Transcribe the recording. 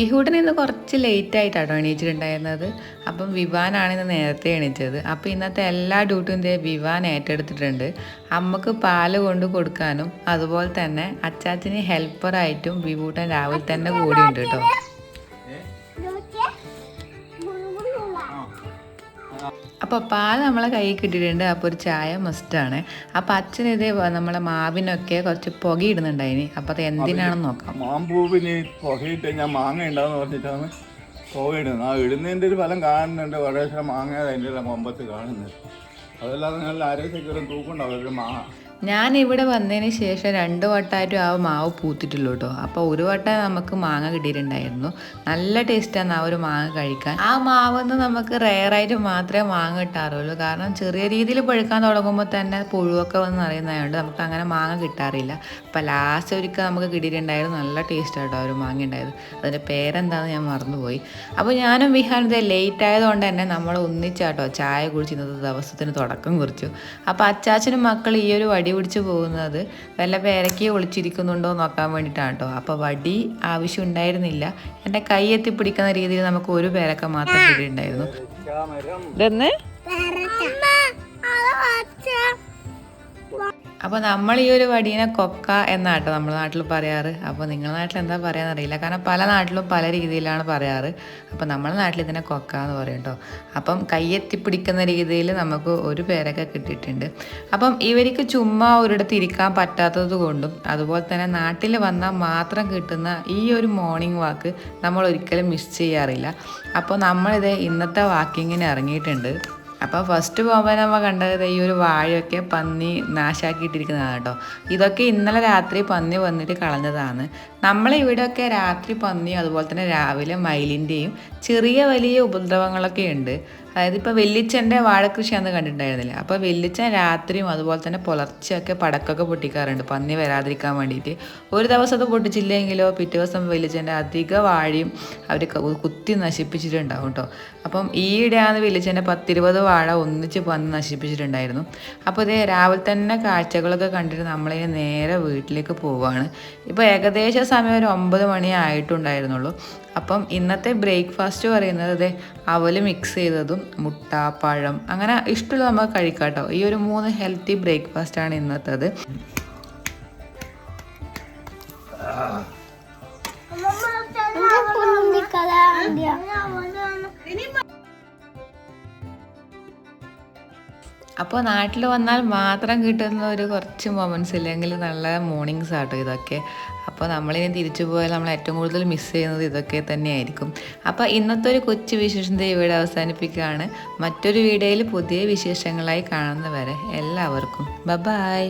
ബിഹൂട്ടിന് ഇന്ന് കുറച്ച് ലേറ്റ് ആയിട്ടാണ് എണീച്ചിട്ടുണ്ടായിരുന്നത്. അപ്പം വിവാനാണ് ഇന്ന് നേരത്തെ എണീച്ചത്. അപ്പം ഇന്നത്തെ എല്ലാ ഡ്യൂട്ടിയും വിവാൻ ഏറ്റെടുത്തിട്ടുണ്ട്. അമ്മയ്ക്ക് പാൽ കൊണ്ട് കൊടുക്കാനും അതുപോലെ തന്നെ അച്ചാച്ചന് ഹെൽപ്പറായിട്ടും വിഭൂട്ടൻ രാവിലെ തന്നെ കൂടിയുണ്ട് കേട്ടോ. അപ്പോൾ പാൽ നമ്മളെ കയ്യിൽ കിട്ടിയിട്ടുണ്ട്. അപ്പോൾ ഒരു ചായ മസ്റ്റാണ് അപ്പോൾ അച്ഛൻ ഇതേ നമ്മളെ മാവിനൊക്കെ കുറച്ച് പുക ഇടുന്നുണ്ടായിനി അപ്പോൾ അത് എന്തിനാണെന്ന് നോക്കാം. മാമ്പൂവിന് പുകയിട്ട് ഞാൻ മാങ്ങ ഉണ്ടാവെന്ന് പറഞ്ഞിട്ടാണ് പുക ഇടുന്നത് ആ ഇടുന്നതിന്റെ ഒരു ഫലം കാണുന്നുണ്ട്. വളരെ മാങ്ങ അതിന്റെ കൊമ്പത്ത് കാണുന്നുണ്ട്. അതല്ലാതെ നല്ല ആരോഗ്യത്തേക്ക് ഒരു തൂക്കുണ്ടാവും ഒരു മാങ്ങ ഞാൻ ഇവിടെ വന്നതിന് ശേഷം രണ്ട് വട്ടമായിട്ടും ആ മാവ് പൂത്തിട്ടുള്ളൂ കേട്ടോ. അപ്പോൾ ഒരു വട്ടം നമുക്ക് മാങ്ങ കിട്ടിയിട്ടുണ്ടായിരുന്നു. നല്ല ടേസ്റ്റാണ് ആ ഒരു മാങ്ങ കഴിക്കാൻ. ആ മാവെന്ന് നമുക്ക് റെയറായിട്ട് മാത്രമേ മാങ്ങ കിട്ടാറുള്ളൂ. കാരണം ചെറിയ രീതിയിൽ പഴുക്കാൻ തുടങ്ങുമ്പോൾ തന്നെ പുഴുവൊക്കെ വന്ന് അറിയുന്നതുകൊണ്ട് നമുക്ക് അങ്ങനെ മാങ്ങ കിട്ടാറില്ല. അപ്പോൾ ലാസ്റ്റ് ഒരിക്കൽ നമുക്ക് കിട്ടിയിട്ടുണ്ടായിരുന്നു. നല്ല ടേസ്റ്റ് കേട്ടോ ആ ഒരു മാങ്ങ ഉണ്ടായത്. അതിന്റെ പേരെന്താണെന്ന് ഞാൻ മറന്നുപോയി. അപ്പോൾ ഞാനും വിഹാൻ ഇത് ലേറ്റ് ആയതുകൊണ്ട് തന്നെ നമ്മൾ ഒന്നിച്ചാട്ടോ ചായ കുടിച്ച് ഇന്നത്തെ ദിവസത്തിന് തുടക്കം കുറിച്ചു. അപ്പോൾ അച്ചാച്ചനും മക്കൾ ഈ ഒരു വടി പിടിച്ച് പോകുന്നത്. വല്ല പേരയ്ക്ക് ഒളിച്ചിരിക്കുന്നുണ്ടോ എന്ന് നോക്കാൻ വേണ്ടിയിട്ടാണ് കേട്ടോ. അപ്പോൾ വടി ആവശ്യം ഉണ്ടായിരുന്നില്ല. എന്റെ കൈ എത്തി പിടിക്കുന്ന രീതിയിൽ നമുക്ക് ഒരു പേരക്ക മാത്രം കിട്ടിയിട്ടുണ്ടായിരുന്നു. ഇതെന്ന് അപ്പോൾ നമ്മൾ ഈ ഒരു വടീനെ കൊക്ക എന്നാട്ടോ നമ്മുടെ നാട്ടിൽ പറയാറ്. അപ്പോൾ നിങ്ങളുടെ നാട്ടിൽ എന്താ പറയാന്ന് അറിയില്ല. കാരണം പല നാട്ടിലും പല രീതിയിലാണ് പറയാറ്. അപ്പോൾ നമ്മുടെ നാട്ടിൽ ഇതിനെ കൊക്ക എന്ന് പറയും കേട്ടോ അപ്പം കയ്യെത്തി പിടിക്കുന്ന രീതിയിൽ നമുക്ക് ഒരു പേരൊക്കെ കിട്ടിയിട്ടുണ്ട്. അപ്പം ഇവർക്ക് ചുമ്മാ ഒരിടത്ത് ഇരിക്കാൻ പറ്റാത്തത് കൊണ്ടും അതുപോലെ തന്നെ നാട്ടിൽ വന്നാൽ മാത്രം കിട്ടുന്ന ഈ ഒരു മോർണിംഗ് വാക്ക് നമ്മൾ ഒരിക്കലും മിസ് ചെയ്യാറില്ല. അപ്പോൾ നമ്മളിത് ഇന്നത്തെ വാക്കിങ്ങിന് ഇറങ്ങിയിട്ടുണ്ട്. അപ്പോൾ ഫസ്റ്റ് പോകുമ്പോൾ നമ്മൾ കണ്ടത് ഈ ഒരു വാഴയൊക്കെ പന്നി നാശാക്കിയിട്ടിരിക്കുന്നതാണ് കേട്ടോ ഇതൊക്കെ ഇന്നലെ രാത്രി പന്നി വന്നിട്ട് കളഞ്ഞതാണ്. നമ്മളെ ഇവിടെയൊക്കെ രാത്രി പന്നി അതുപോലെ തന്നെ രാവിലെ മയിലിന്റെയും ചെറിയ വലിയ ഉപദ്രവങ്ങളൊക്കെ ഉണ്ട്. അതായത് ഇപ്പോൾ വെല്ലിച്ചന്റെ വാഴക്കൃഷി അന്ന് കണ്ടിട്ടുണ്ടായിരുന്നില്ല? അപ്പോൾ വെല്ലിച്ചൻ രാത്രിയും അതുപോലെ തന്നെ പുലർച്ചെയൊക്കെ പടക്കൊക്കെ പൊട്ടിക്കാറുണ്ട്. പന്നി വരാതിരിക്കാൻ വേണ്ടിയിട്ട്. ഒരു ദിവസം അത് പൊട്ടിച്ചില്ലെങ്കിലോ പിറ്റേ ദിവസം വെല്ലിച്ചന്റെ അധിക വാഴയും അവർ കുത്തി നശിപ്പിച്ചിട്ടുണ്ടാവും കേട്ടോ. അപ്പം ഈയിടെയാണ് വെല്ലിച്ചന്റെ പത്തിരുപത് വാഴ ഒന്നിച്ച് പന്നി നശിപ്പിച്ചിട്ടുണ്ടായിരുന്നു. അപ്പോൾ ഇതേ രാവിലെ തന്നെ കാഴ്ചകളൊക്കെ കണ്ടിട്ട് നമ്മളിങ്ങനെ നേരെ വീട്ടിലേക്ക് പോവുകയാണ് ഇപ്പോൾ ഏകദേശം സമയം ഒരു ഒമ്പത് മണി ആയിട്ടുണ്ടായിരുന്നുള്ളൂ. അപ്പം ഇന്നത്തെ ബ്രേക്ക്ഫാസ്റ്റ് പറയുന്നത് അതെ അവൽ മിക്സ് ചെയ്തതും മുട്ട പഴം അങ്ങനെ ഇഷ്ടമുള്ള നമുക്ക് കഴിക്കാം കേട്ടോ ഈ ഒരു മൂന്ന് ഹെൽത്തി ബ്രേക്ക്ഫാസ്റ്റ് ആണ് ഇന്നത്തേത്. അപ്പോൾ നാട്ടിൽ വന്നാൽ മാത്രം കിട്ടുന്ന ഒരു കുറച്ച് മൊമെന്റ്സ് ഇല്ലെങ്കിൽ നല്ല മോർണിംഗ്സ് ആട്ടോ ഇതൊക്കെ. അപ്പോൾ നമ്മളിനി തിരിച്ചു പോയാൽ നമ്മൾ ഏറ്റവും കൂടുതൽ മിസ് ചെയ്യുന്നത് ഇതൊക്കെ തന്നെയായിരിക്കും. അപ്പോൾ ഇന്നത്തെ ഒരു കൊച്ചു വിശേഷം ഇവിടെ അവസാനിപ്പിക്കുകയാണ്. മറ്റൊരു വീഡിയോയിൽ പുതിയ വിശേഷങ്ങളായി കാണുന്നവരെ എല്ലാവർക്കും. ബ ബായ്